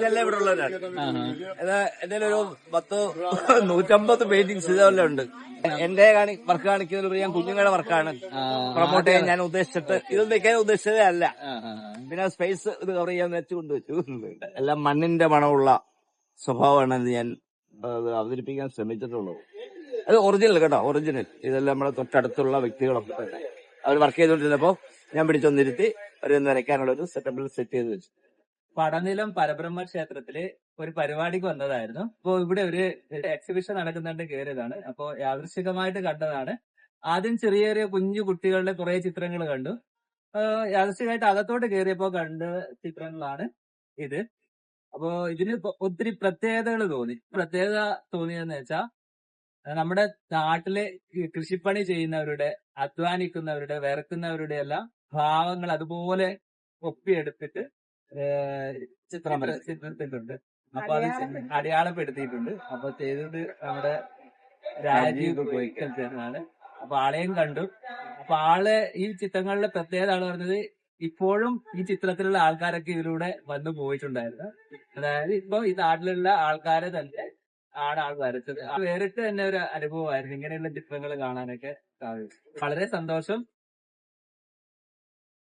ഇതെല്ലാം ഇവിടെ ഉള്ളവരാണ് എന്തായാലും എന്റെ ഒരു പത്ത് നൂറ്റമ്പത് പെയിന്റിങ്സ് ഇതെല്ലാം ഉണ്ട്. എന്റെ കാണി വർക്ക് കാണിക്കുന്നതിൽ ഞാൻ കുഞ്ഞുങ്ങളുടെ വർക്കാണ്. പ്രൊമോട്ട് ചെയ്യാൻ ഞാൻ ഉദ്ദേശിച്ചിട്ട്. ഇത് നിൽക്കാൻ ഉദ്ദേശിച്ചതേ അല്ല. പിന്നെ സ്പേസ് ഇത് കവർ ചെയ്യാൻ വെച്ച് കൊണ്ടുവച്ചു എല്ലാം മണ്ണിന്റെ മണമുള്ള സ്വഭാവമാണ് ഇത് ഞാൻ അവതരിപ്പിക്കാൻ ശ്രമിച്ചിട്ടുള്ളത്. അത് ഒറിജിനൽ കേട്ടോ ഒറിജിനൽ ഇതെല്ലാം നമ്മുടെ തൊട്ടടുത്തുള്ള വ്യക്തികളൊക്കെ തന്നെ. അവർ വർക്ക് ചെയ്തുകൊണ്ടിരുന്നപ്പോ ഞാൻ പിടിച്ചൊന്നിരുത്തി അവരൊന്ന് വരയ്ക്കാനുള്ള ഒരു സെറ്റപ്പിൽ സെറ്റ് ചെയ്ത് വെച്ചു. പടനിലം പരബ്രഹ്മ ക്ഷേത്രത്തിൽ ഒരു പരിപാടിക്ക് വന്നതായിരുന്നു. അപ്പോ ഇവിടെ ഒരു എക്സിബിഷൻ നടക്കുന്നുണ്ട് കയറിയതാണ് അപ്പോ യാദൃശികമായിട്ട് കണ്ടതാണ്. ആദ്യം ചെറിയ ചെറിയ കുഞ്ഞു കുട്ടികളുടെ കുറെ ചിത്രങ്ങൾ കണ്ടു. യാദൃശികമായിട്ട് അകത്തോട്ട് കയറിയപ്പോ കണ്ട ചിത്രങ്ങളാണ് ഇത്. അപ്പോ ഇതിന് ഒത്തിരി പ്രത്യേകതകൾ തോന്നി. പ്രത്യേകത തോന്നിയെന്ന് വെച്ചാ നമ്മുടെ നാട്ടിലെ കൃഷിപ്പണി ചെയ്യുന്നവരുടെ അധ്വാനിക്കുന്നവരുടെ വിറക്കുന്നവരുടെ എല്ലാം ഭാവങ്ങൾ അതുപോലെ ഒപ്പിയെടുത്തിട്ട് ചിത്രം ചിത്രത്തിലുണ്ട്. അപ്പൊ അത് അടയാളപ്പെടുത്തിയിട്ടുണ്ട്. അപ്പൊ ചെയ്തത് നമ്മുടെ രാജീവ് ഗോയിക്കലാണ് അപ്പൊ ആളെയും കണ്ടു. അപ്പൊ ആൾ ഈ ചിത്രങ്ങളിലെ പ്രത്യേകത ആണ് പറഞ്ഞത് ഇപ്പോഴും ഈ ചിത്രത്തിലുള്ള ആൾക്കാരൊക്കെ ഇതിലൂടെ വന്നു പോയിട്ടുണ്ടായിരുന്നു. അതായത് ഇപ്പൊ ഈ നാട്ടിലുള്ള ആൾക്കാരെ തന്നെ ആണ് ആൾ വരച്ചത്. വേറിട്ട് തന്നെ ഒരു അനുഭവമായിരുന്നു ഇങ്ങനെയുള്ള ചിത്രങ്ങൾ കാണാനൊക്കെ സാധിച്ചു വളരെ സന്തോഷം.